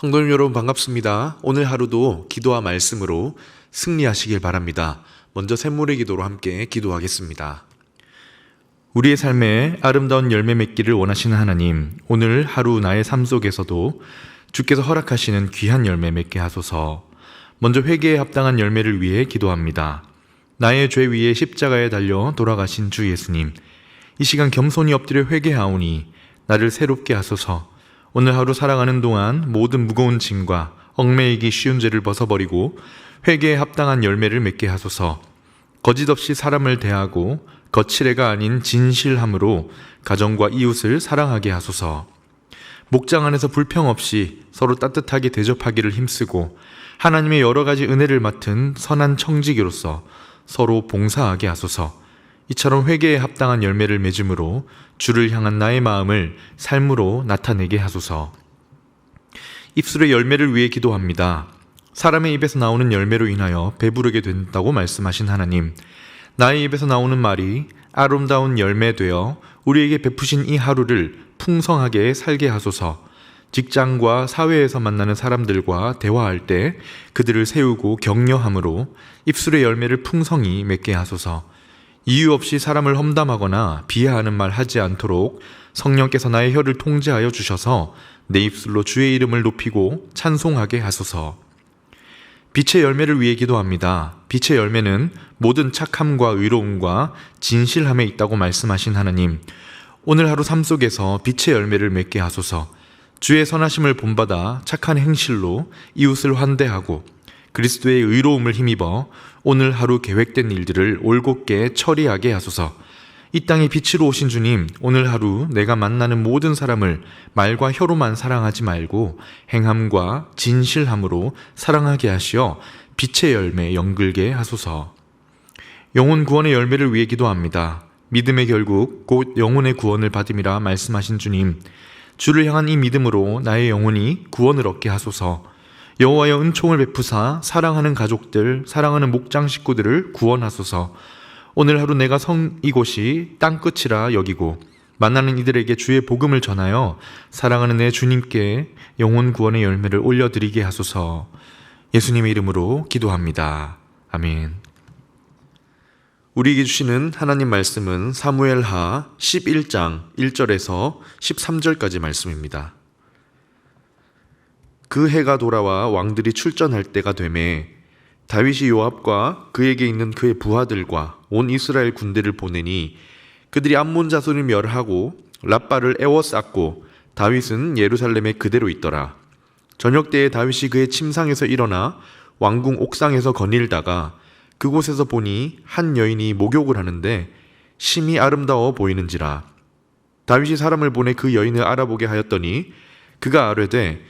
성도님 여러분 반갑습니다. 오늘 하루도 기도와 말씀으로 승리하시길 바랍니다. 먼저 샘물의 기도로 함께 기도하겠습니다. 우리의 삶에 아름다운 열매 맺기를 원하시는 하나님, 오늘 하루 나의 삶 속에서도 주께서 허락하시는 귀한 열매 맺게 하소서. 먼저 회개에 합당한 열매를 위해 기도합니다. 나의 죄 위에 십자가에 달려 돌아가신 주 예수님, 이 시간 겸손히 엎드려 회개하오니 나를 새롭게 하소서. 오늘 하루 살아가는 동안 모든 무거운 짐과 얽매이기 쉬운 죄를 벗어버리고 회개에 합당한 열매를 맺게 하소서. 거짓 없이 사람을 대하고 거칠애가 아닌 진실함으로 가정과 이웃을 사랑하게 하소서. 목장 안에서 불평 없이 서로 따뜻하게 대접하기를 힘쓰고 하나님의 여러 가지 은혜를 맡은 선한 청지기로서 서로 봉사하게 하소서. 이처럼 회개에 합당한 열매를 맺음으로 주를 향한 나의 마음을 삶으로 나타내게 하소서. 입술의 열매를 위해 기도합니다. 사람의 입에서 나오는 열매로 인하여 배부르게 된다고 말씀하신 하나님. 나의 입에서 나오는 말이 아름다운 열매 되어 우리에게 베푸신 이 하루를 풍성하게 살게 하소서. 직장과 사회에서 만나는 사람들과 대화할 때 그들을 세우고 격려함으로 입술의 열매를 풍성히 맺게 하소서. 이유 없이 사람을 험담하거나 비하하는 말 하지 않도록 성령께서 나의 혀를 통제하여 주셔서 내 입술로 주의 이름을 높이고 찬송하게 하소서. 빛의 열매를 위해 기도합니다. 빛의 열매는 모든 착함과 의로움과 진실함에 있다고 말씀하신 하나님. 오늘 하루 삶 속에서 빛의 열매를 맺게 하소서. 주의 선하심을 본받아 착한 행실로 이웃을 환대하고 그리스도의 의로움을 힘입어 오늘 하루 계획된 일들을 올곧게 처리하게 하소서. 이 땅에 빛으로 오신 주님, 오늘 하루 내가 만나는 모든 사람을 말과 혀로만 사랑하지 말고 행함과 진실함으로 사랑하게 하시어 빛의 열매 연글게 하소서. 영혼 구원의 열매를 위해 기도합니다. 믿음의 결국 곧 영혼의 구원을 받음이라 말씀하신 주님, 주를 향한 이 믿음으로 나의 영혼이 구원을 얻게 하소서. 여호와여 은총을 베푸사 사랑하는 가족들, 사랑하는 목장 식구들을 구원하소서. 오늘 하루 내가 성 이곳이 땅 끝이라 여기고 만나는 이들에게 주의 복음을 전하여 사랑하는 내 주님께 영혼 구원의 열매를 올려드리게 하소서. 예수님의 이름으로 기도합니다. 아멘. 우리에게 주시는 하나님 말씀은 사무엘하 11장 1절에서 13절까지 말씀입니다. 그 해가 돌아와 왕들이 출전할 때가 되매 다윗이 요압과 그에게 있는 그의 부하들과 온 이스라엘 군대를 보내니 그들이 암몬 자손을 멸하고 랍바를 에워쌌고 다윗은 예루살렘에 그대로 있더라. 저녁 때에 다윗이 그의 침상에서 일어나 왕궁 옥상에서 거닐다가 그곳에서 보니 한 여인이 목욕을 하는데 심히 아름다워 보이는지라. 다윗이 사람을 보내 그 여인을 알아보게 하였더니 그가 아뢰되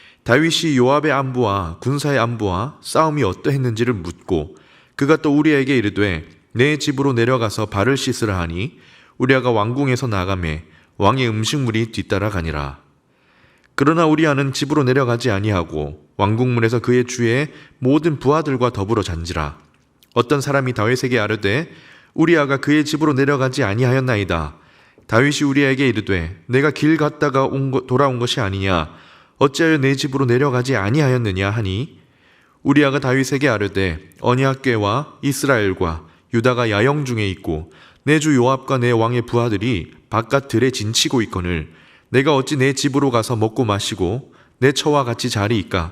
다윗이 요압의 안부와 군사의 안부와 싸움이 어떠했는지를 묻고 그가 또 우리에게 이르되 내 집으로 내려가서 발을 씻으라 하니 우리아가 왕궁에서 나가매 왕의 음식물이 뒤따라 가니라. 그러나 우리아는 집으로 내려가지 아니하고 왕궁문에서 그의 주의 모든 부하들과 더불어 잔지라. 어떤 사람이 다윗에게 아뢰되 우리아가 그의 집으로 내려가지 아니하였나이다. 다윗이 우리에게 이르되 내가 길 갔다가 온 거, 돌아온 것이 아니냐 어찌하여 내 집으로 내려가지 아니하였느냐 하니? 우리아가 다윗에게 아뢰되 언약궤와 이스라엘과 유다가 야영 중에 있고 내 주 요압과 내 왕의 부하들이 바깥 들에 진치고 있거늘 내가 어찌 내 집으로 가서 먹고 마시고 내 처와 같이 자리이까?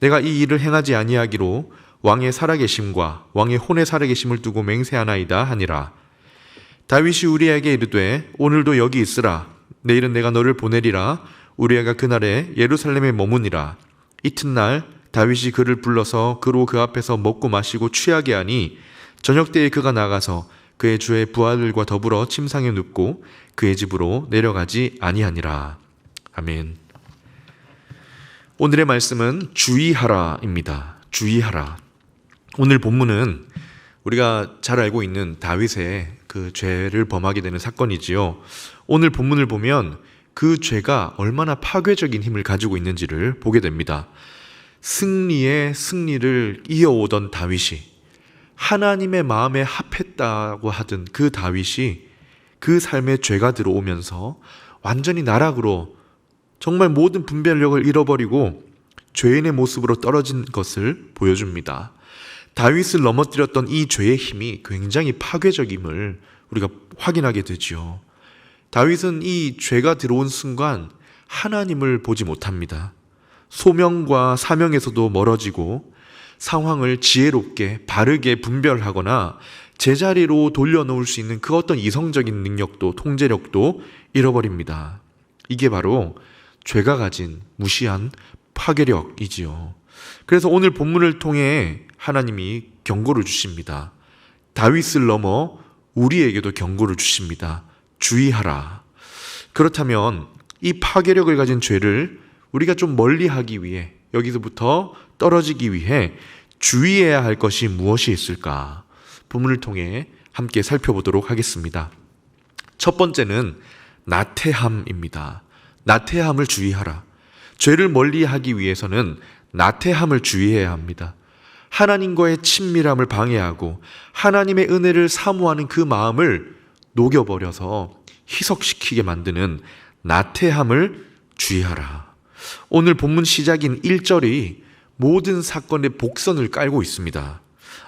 내가 이 일을 행하지 아니하기로 왕의 살아계심과 왕의 혼의 살아계심을 두고 맹세하나이다 하니라. 다윗이 우리에게 이르되 오늘도 여기 있으라. 내일은 내가 너를 보내리라 우리아가 그날에 예루살렘에 머무니라 이튿날 다윗이 그를 불러서 그로 그 앞에서 먹고 마시고 취하게 하니 저녁 때에 그가 나가서 그의 주의 부하들과 더불어 침상에 눕고 그의 집으로 내려가지 아니하니라 아멘. 오늘의 말씀은 주의하라입니다. 주의하라. 오늘 본문은 우리가 잘 알고 있는 다윗의 그 죄를 범하게 되는 사건이지요. 오늘 본문을 보면 그 죄가 얼마나 파괴적인 힘을 가지고 있는지를 보게 됩니다. 승리의 승리를 이어오던 다윗이 하나님의 마음에 합했다고 하던 그 다윗이 그 삶에 죄가 들어오면서 완전히 나락으로 정말 모든 분별력을 잃어버리고 죄인의 모습으로 떨어진 것을 보여줍니다. 다윗을 넘어뜨렸던 이 죄의 힘이 굉장히 파괴적임을 우리가 확인하게 되지요. 다윗은 이 죄가 들어온 순간 하나님을 보지 못합니다. 소명과 사명에서도 멀어지고 상황을 지혜롭게 바르게 분별하거나 제자리로 돌려놓을 수 있는 그 어떤 이성적인 능력도 통제력도 잃어버립니다. 이게 바로 죄가 가진 무시한 파괴력이지요. 그래서 오늘 본문을 통해 하나님이 경고를 주십니다. 다윗을 넘어 우리에게도 경고를 주십니다. 주의하라. 그렇다면 이 파괴력을 가진 죄를 우리가 좀 멀리 하기 위해 여기서부터 떨어지기 위해 주의해야 할 것이 무엇이 있을까? 본문을 통해 함께 살펴보도록 하겠습니다. 첫 번째는 나태함입니다. 나태함을 주의하라. 죄를 멀리 하기 위해서는 나태함을 주의해야 합니다. 하나님과의 친밀함을 방해하고 하나님의 은혜를 사모하는 그 마음을 녹여버려서 희석시키게 만드는 나태함을 주의하라. 오늘 본문 시작인 1절이 모든 사건의 복선을 깔고 있습니다.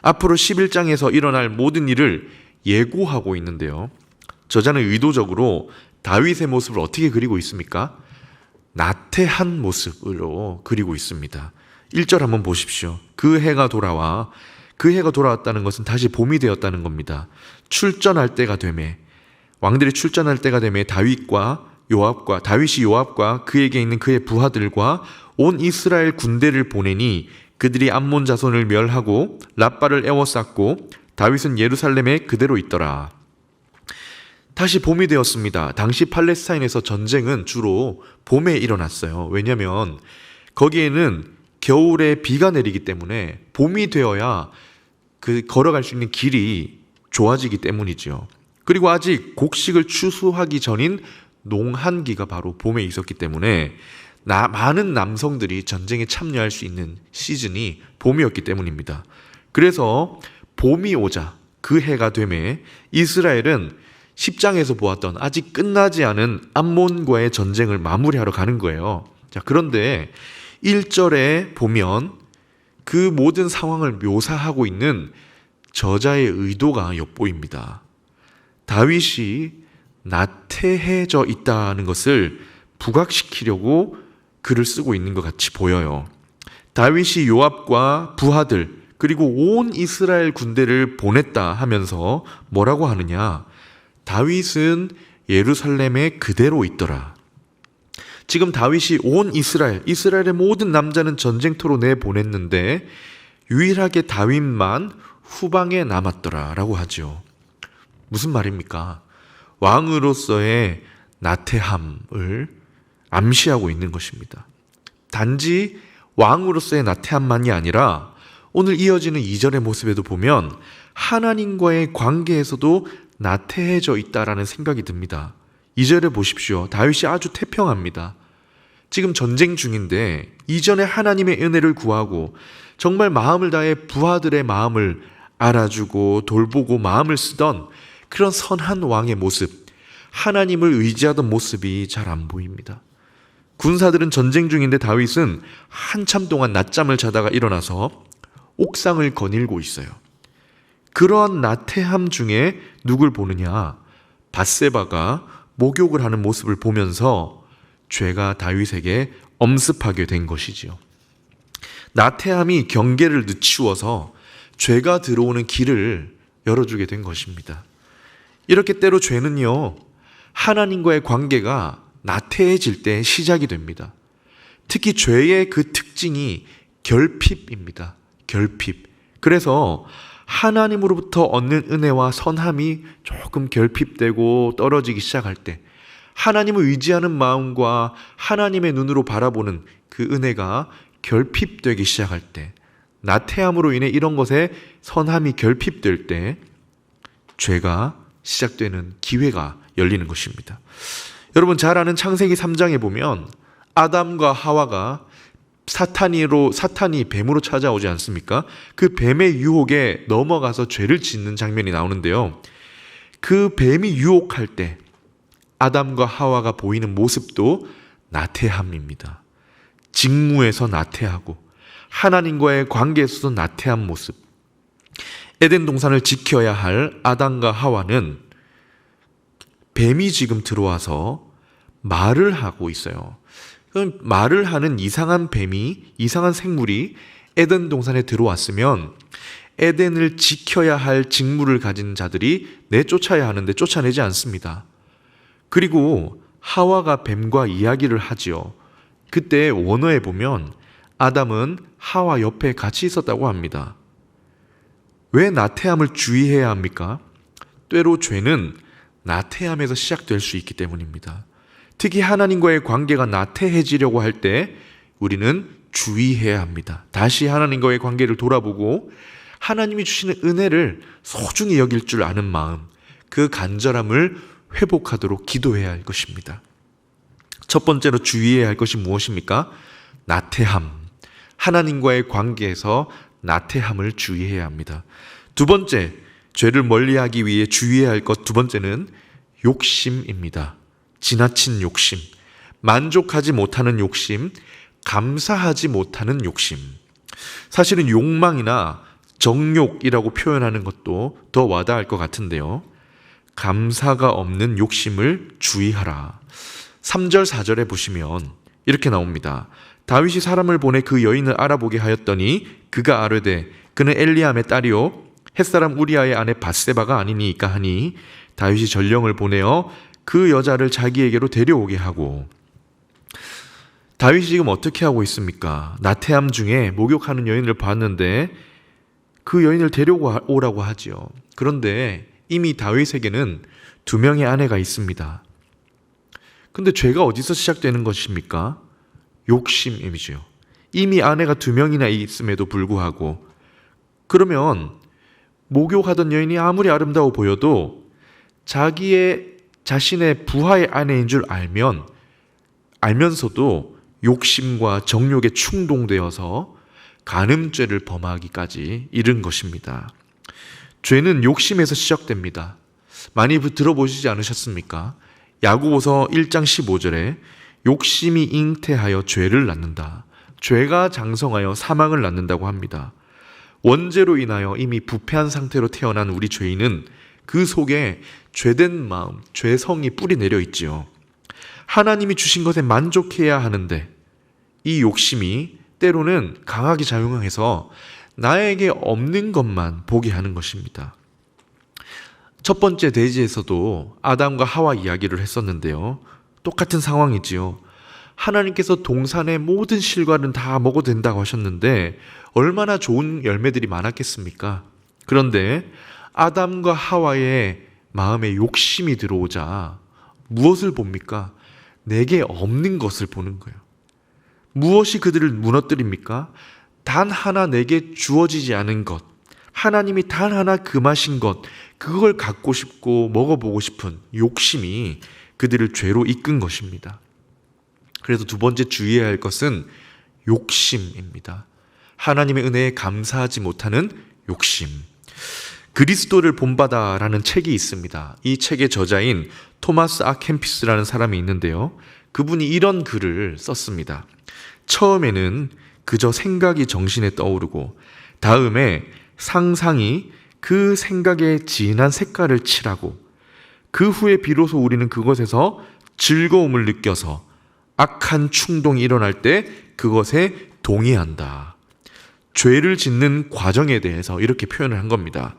앞으로 11장에서 일어날 모든 일을 예고하고 있는데요. 저자는 의도적으로 다윗의 모습을 어떻게 그리고 있습니까? 나태한 모습으로 그리고 있습니다. 1절 한번 보십시오. 그 해가 돌아와 그 해가 돌아왔다는 것은 다시 봄이 되었다는 겁니다. 출전할 때가 되매 왕들이 출전할 때가 되매 다윗과 요압과 다윗이 요압과 그에게 있는 그의 부하들과 온 이스라엘 군대를 보내니 그들이 암몬 자손을 멸하고 라빠를 에워쌌고 다윗은 예루살렘에 그대로 있더라. 다시 봄이 되었습니다. 당시 팔레스타인에서 전쟁은 주로 봄에 일어났어요. 왜냐하면 거기에는 겨울에 비가 내리기 때문에 봄이 되어야 그 걸어갈 수 있는 길이 좋아지기 때문이지요. 그리고 아직 곡식을 추수하기 전인 농한기가 바로 봄에 있었기 때문에 나, 많은 남성들이 전쟁에 참여할 수 있는 시즌이 봄이었기 때문입니다. 그래서 봄이 오자 그 해가 되매 이스라엘은 10장에서 보았던 아직 끝나지 않은 암몬과의 전쟁을 마무리하러 가는 거예요. 자, 그런데 1절에 보면 그 모든 상황을 묘사하고 있는 저자의 의도가 엿보입니다. 다윗이 나태해져 있다는 것을 부각시키려고 글을 쓰고 있는 것 같이 보여요. 다윗이 요압과 부하들 그리고 온 이스라엘 군대를 보냈다 하면서 뭐라고 하느냐? 다윗은 예루살렘에 그대로 있더라. 지금 다윗이 온 이스라엘, 이스라엘의 모든 남자는 전쟁터로 내보냈는데 유일하게 다윗만 후방에 남았더라라고 하죠. 무슨 말입니까? 왕으로서의 나태함을 암시하고 있는 것입니다. 단지 왕으로서의 나태함만이 아니라 오늘 이어지는 이절의 모습에도 보면 하나님과의 관계에서도 나태해져 있다라는 생각이 듭니다. 이절에 보십시오. 다윗이 아주 태평합니다. 지금 전쟁 중인데 이전에 하나님의 은혜를 구하고 정말 마음을 다해 부하들의 마음을 알아주고 돌보고 마음을 쓰던 그런 선한 왕의 모습, 하나님을 의지하던 모습이 잘 안 보입니다. 군사들은 전쟁 중인데 다윗은 한참 동안 낮잠을 자다가 일어나서 옥상을 거닐고 있어요. 그러한 나태함 중에 누굴 보느냐? 바세바가 목욕을 하는 모습을 보면서 죄가 다윗에게 엄습하게 된 것이지요. 나태함이 경계를 늦추어서 죄가 들어오는 길을 열어주게 된 것입니다. 이렇게 때로 죄는요, 하나님과의 관계가 나태해질 때 시작이 됩니다. 특히 죄의 그 특징이 결핍입니다. 결핍. 그래서 하나님으로부터 얻는 은혜와 선함이 조금 결핍되고 떨어지기 시작할 때 하나님을 의지하는 마음과 하나님의 눈으로 바라보는 그 은혜가 결핍되기 시작할 때, 나태함으로 인해 이런 것에 선함이 결핍될 때, 죄가 시작되는 기회가 열리는 것입니다. 여러분 잘 아는 창세기 3장에 보면 아담과 하와가 사탄이로 사탄이 뱀으로 찾아오지 않습니까? 그 뱀의 유혹에 넘어가서 죄를 짓는 장면이 나오는데요. 그 뱀이 유혹할 때 아담과 하와가 보이는 모습도 나태함입니다. 직무에서 나태하고 하나님과의 관계에서도 나태한 모습. 에덴 동산을 지켜야 할 아담과 하와는 뱀이 지금 들어와서 말을 하고 있어요. 그럼 말을 하는 이상한 뱀이 이상한 생물이 에덴 동산에 들어왔으면 에덴을 지켜야 할 직무를 가진 자들이 내쫓아야 하는데 쫓아내지 않습니다. 그리고 하와가 뱀과 이야기를 하지요. 그때 원어에 보면 아담은 하와 옆에 같이 있었다고 합니다. 왜 나태함을 주의해야 합니까? 때로 죄는 나태함에서 시작될 수 있기 때문입니다. 특히 하나님과의 관계가 나태해지려고 할 때 우리는 주의해야 합니다. 다시 하나님과의 관계를 돌아보고 하나님이 주시는 은혜를 소중히 여길 줄 아는 마음, 그 간절함을 회복하도록 기도해야 할 것입니다. 첫 번째로 주의해야 할 것이 무엇입니까? 나태함. 하나님과의 관계에서 나태함을 주의해야 합니다. 두 번째, 죄를 멀리하기 위해 주의해야 할 것 두 번째는 욕심입니다. 지나친 욕심, 만족하지 못하는 욕심, 감사하지 못하는 욕심. 사실은 욕망이나 정욕이라고 표현하는 것도 더 와닿을 것 같은데요. 감사가 없는 욕심을 주의하라. 3절, 4절에 보시면 이렇게 나옵니다. 다윗이 사람을 보내 그 여인을 알아보게 하였더니 그가 아뢰되 그는 엘리암의 딸이요 햇사람 우리아의 아내 바세바가 아니니까 하니 다윗이 전령을 보내어 그 여자를 자기에게로 데려오게 하고 다윗이 지금 어떻게 하고 있습니까? 나태함 중에 목욕하는 여인을 봤는데 그 여인을 데려오라고 하지요. 그런데 이미 다윗에게는 두 명의 아내가 있습니다. 근데 죄가 어디서 시작되는 것입니까? 욕심이죠. 이미 아내가 두 명이나 있음에도 불구하고 그러면 목욕하던 여인이 아무리 아름다워 보여도 자기의 자신의 부하의 아내인 줄 알면 알면서도 욕심과 정욕에 충동되어서 간음죄를 범하기까지 이른 것입니다. 죄는 욕심에서 시작됩니다. 많이 들어보시지 않으셨습니까? 야고보서 1장 15절에 욕심이 잉태하여 죄를 낳는다. 죄가 장성하여 사망을 낳는다고 합니다. 원죄로 인하여 이미 부패한 상태로 태어난 우리 죄인은 그 속에 죄된 마음, 죄성이 뿌리 내려 있지요. 하나님이 주신 것에 만족해야 하는데 이 욕심이 때로는 강하게 작용해서 나에게 없는 것만 보게 하는 것입니다. 첫 번째 대지에서도 아담과 하와 이야기를 했었는데요. 똑같은 상황이지요. 하나님께서 동산의 모든 실과는 다 먹어도 된다고 하셨는데 얼마나 좋은 열매들이 많았겠습니까? 그런데 아담과 하와의 마음에 욕심이 들어오자 무엇을 봅니까? 내게 없는 것을 보는 거예요. 무엇이 그들을 무너뜨립니까? 단 하나 내게 주어지지 않은 것, 하나님이 단 하나 금하신 것, 그걸 갖고 싶고 먹어보고 싶은 욕심이 그들을 죄로 이끈 것입니다. 그래서 두 번째 주의해야 할 것은 욕심입니다. 하나님의 은혜에 감사하지 못하는 욕심. 그리스도를 본받아라는 책이 있습니다. 이 책의 저자인 토마스 아캠피스라는 사람이 있는데요. 그분이 이런 글을 썼습니다. 처음에는 그저 생각이 정신에 떠오르고 다음에 상상이 그 생각에 진한 색깔을 칠하고 그 후에 비로소 우리는 그것에서 즐거움을 느껴서 악한 충동이 일어날 때 그것에 동의한다. 죄를 짓는 과정에 대해서 이렇게 표현을 한 겁니다.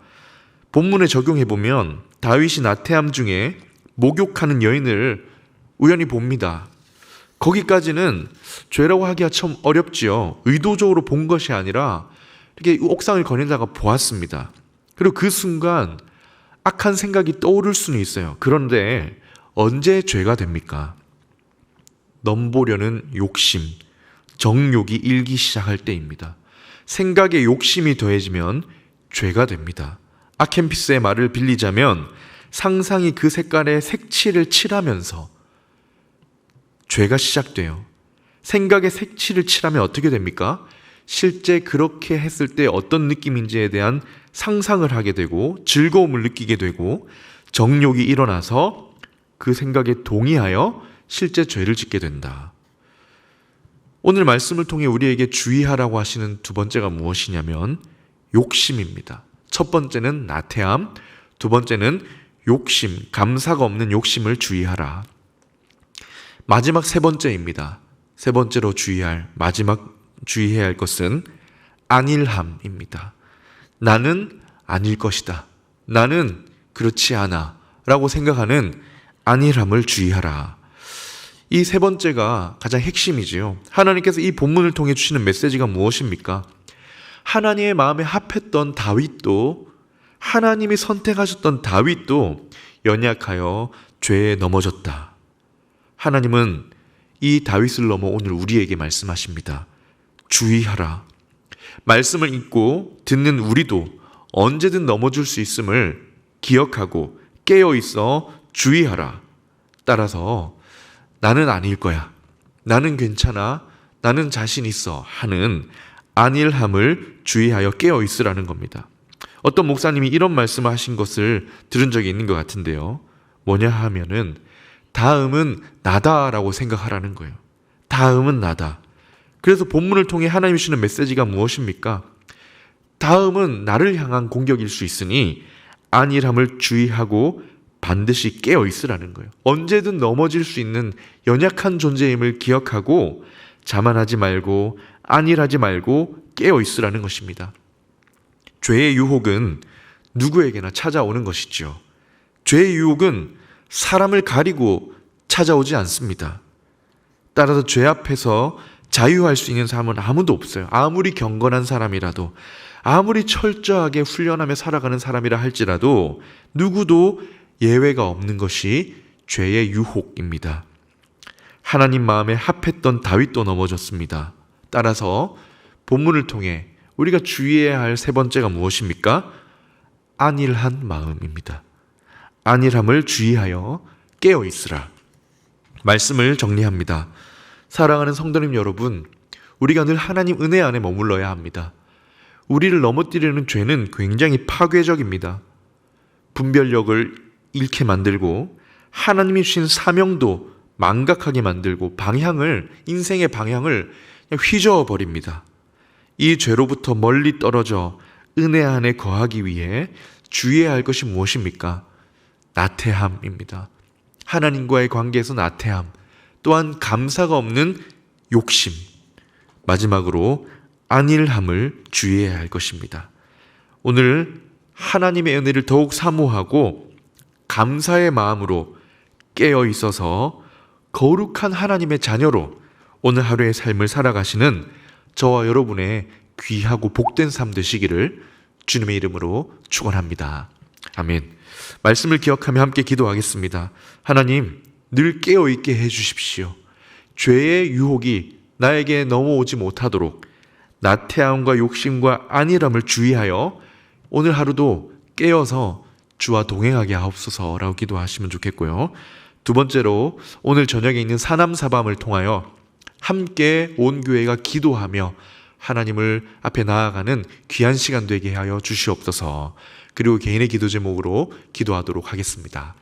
본문에 적용해 보면 다윗이 나태함 중에 목욕하는 여인을 우연히 봅니다. 거기까지는 죄라고 하기가 참 어렵지요. 의도적으로 본 것이 아니라 이렇게 옥상을 거닐다가 보았습니다. 그리고 그 순간 악한 생각이 떠오를 수는 있어요. 그런데 언제 죄가 됩니까? 넘보려는 욕심, 정욕이 일기 시작할 때입니다. 생각에 욕심이 더해지면 죄가 됩니다. 아켄피스의 말을 빌리자면 상상이 그 색깔의 색칠을 칠하면서 죄가 시작돼요. 생각에 색칠을 칠하면 어떻게 됩니까? 실제 그렇게 했을 때 어떤 느낌인지에 대한 상상을 하게 되고 즐거움을 느끼게 되고 정욕이 일어나서 그 생각에 동의하여 실제 죄를 짓게 된다. 오늘 말씀을 통해 우리에게 주의하라고 하시는 두 번째가 무엇이냐면 욕심입니다. 첫 번째는 나태함, 두 번째는 욕심, 감사가 없는 욕심을 주의하라. 마지막 세 번째입니다. 세 번째로 주의할, 마지막 주의해야 할 것은 안일함입니다. 나는 아닐 것이다. 나는 그렇지 않아. 라고 생각하는 안일함을 주의하라. 이 세 번째가 가장 핵심이지요. 하나님께서 이 본문을 통해 주시는 메시지가 무엇입니까? 하나님의 마음에 합했던 다윗도 하나님이 선택하셨던 다윗도 연약하여 죄에 넘어졌다. 하나님은 이 다윗을 넘어 오늘 우리에게 말씀하십니다. 주의하라. 말씀을 읽고 듣는 우리도 언제든 넘어질 수 있음을 기억하고 깨어 있어 주의하라. 따라서 나는 아닐 거야. 나는 괜찮아. 나는 자신 있어. 하는 안일함을 주의하여 깨어 있으라는 겁니다. 어떤 목사님이 이런 말씀을 하신 것을 들은 적이 있는 것 같은데요. 뭐냐 하면은 다음은 나다라고 생각하라는 거예요. 다음은 나다. 그래서 본문을 통해 하나님 주시는 메시지가 무엇입니까? 다음은 나를 향한 공격일 수 있으니 안일함을 주의하고 반드시 깨어 있으라는 거예요. 언제든 넘어질 수 있는 연약한 존재임을 기억하고 자만하지 말고 안일하지 말고 깨어 있으라는 것입니다. 죄의 유혹은 누구에게나 찾아오는 것이죠. 죄의 유혹은 사람을 가리고 찾아오지 않습니다. 따라서 죄 앞에서 자유할 수 있는 사람은 아무도 없어요. 아무리 경건한 사람이라도, 아무리 철저하게 훈련하며 살아가는 사람이라 할지라도 누구도 예외가 없는 것이 죄의 유혹입니다. 하나님 마음에 합했던 다윗도 넘어졌습니다. 따라서 본문을 통해 우리가 주의해야 할 세 번째가 무엇입니까? 안일한 마음입니다. 안일함을 주의하여 깨어 있으라. 말씀을 정리합니다. 사랑하는 성도님 여러분, 우리가 늘 하나님 은혜 안에 머물러야 합니다. 우리를 넘어뜨리는 죄는 굉장히 파괴적입니다. 분별력을 잃게 만들고 하나님이 주신 사명도 망각하게 만들고 방향을 인생의 방향을 휘저어 버립니다. 이 죄로부터 멀리 떨어져 은혜 안에 거하기 위해 주의해야 할 것이 무엇입니까? 나태함입니다. 하나님과의 관계에서 나태함, 또한 감사가 없는 욕심, 마지막으로 안일함을 주의해야 할 것입니다. 오늘 하나님의 은혜를 더욱 사모하고 감사의 마음으로 깨어 있어서 거룩한 하나님의 자녀로 오늘 하루의 삶을 살아가시는 저와 여러분의 귀하고 복된 삶 되시기를 주님의 이름으로 축원합니다. 아멘. 말씀을 기억하며 함께 기도하겠습니다. 하나님, 늘 깨어 있게 해 주십시오. 죄의 유혹이 나에게 넘어오지 못하도록 나태함과 욕심과 안일함을 주의하여 오늘 하루도 깨어서 주와 동행하게 하옵소서라고 기도하시면 좋겠고요. 두 번째로 오늘 저녁에 있는 사남사밤을 통하여 함께 온 교회가 기도하며 하나님을 앞에 나아가는 귀한 시간 되게 하여 주시옵소서. 그리고 개인의 기도 제목으로 기도하도록 하겠습니다.